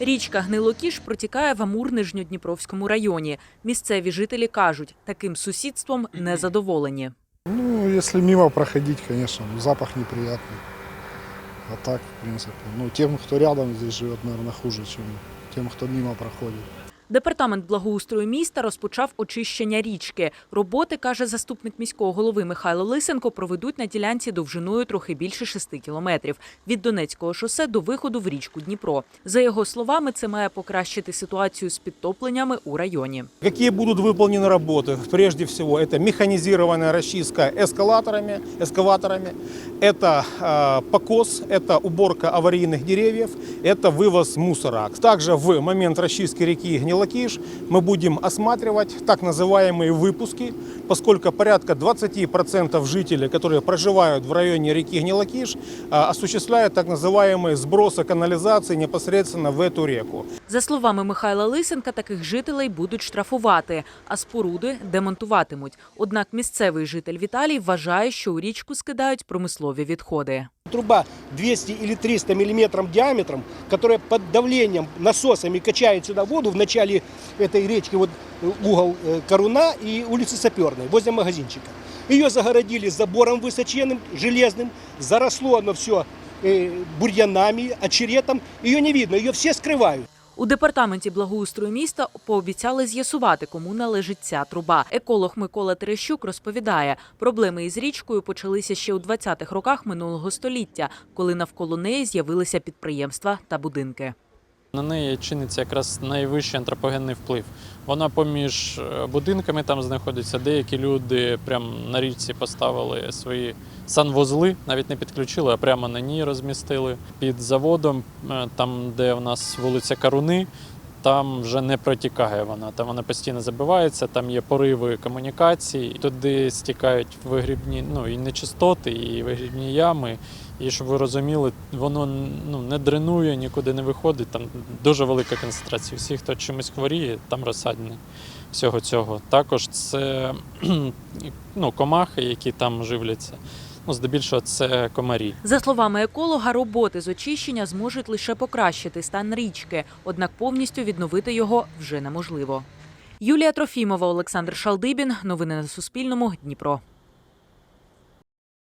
Річка Гнилокіш протікає в Амур-Нижньодніпровському районі. Місцеві жителі кажуть, таким сусідством не задоволені. Ну, якщо мимо проходити, звісно, запах неприємний. А так, в принципі, ну, тим, хто рядом здесь живе, мабуть, хуже, ніж тим, хто мимо проходит. Департамент благоустрою міста розпочав очищення річки. Роботи, каже заступник міського голови Михайло Лисенко, проведуть на ділянці довжиною трохи більше 6 кілометрів від Донецького шосе до виходу в річку Дніпро. За його словами, це має покращити ситуацію з підтопленнями у районі. Какие будут выполнены работы? Прежде всего, это механизированная расчистка эскалаторами, эскаваторами, это э, покос, это уборка аварийных деревьев, это вывоз мусора. Также в момент расчистки реки Гнилокиш мы будем осматривать так называемые выпуски, поскольку порядка 20% жителей, которые проживают в районе реки Гнилокиш, э, осуществляют так называемые сбросы канализации непосредственно в эту реку. За словами Михайла Лисенка, таких жителей будуть штрафувати, а споруди демонтуватимуть. Однак місцевий житель Віталій вважає, що у річку скидають промислові відходи. Труба 200 или 300 миллиметров диаметром, которая под давлением насосами качает сюда воду в начале этой речки, вот э, угол э, Коруна и улицы Саперной, возле магазинчика. Ее загородили забором высоченным, железным, заросло оно все бурьянами, очеретом. Ее не видно, ее все скрывают. У департаменті благоустрою міста пообіцяли з'ясувати, кому належить ця труба. Еколог Микола Терещук розповідає, проблеми із річкою почалися ще у 20-х роках минулого століття, коли навколо неї з'явилися підприємства та будинки. На неї чиниться якраз найвищий антропогенний вплив. Вона поміж е, будинками там знаходиться. Деякі люди прямо на річці поставили свої санвузли, навіть не підключили, а прямо на ній розмістили. Під заводом, е, там, де в нас вулиця Каруни, там вже не протікає вона. Там вона постійно забивається, там є пориви комунікацій. Туди стікають вигрібні ну, і нечистоти, і вигрібні ями. І щоб ви розуміли, воно ну, не дренує, нікуди не виходить. Там дуже велика концентрація. Всі, хто чимось хворіє, там розсадні всього цього. Також це ну, комахи, які там живляться. Ну, здебільшого це комарі. За словами еколога, роботи з очищення зможуть лише покращити стан річки, однак повністю відновити його вже неможливо. Юлія Трофімова, Олександр Шалдибін. Новини на Суспільному. Дніпро.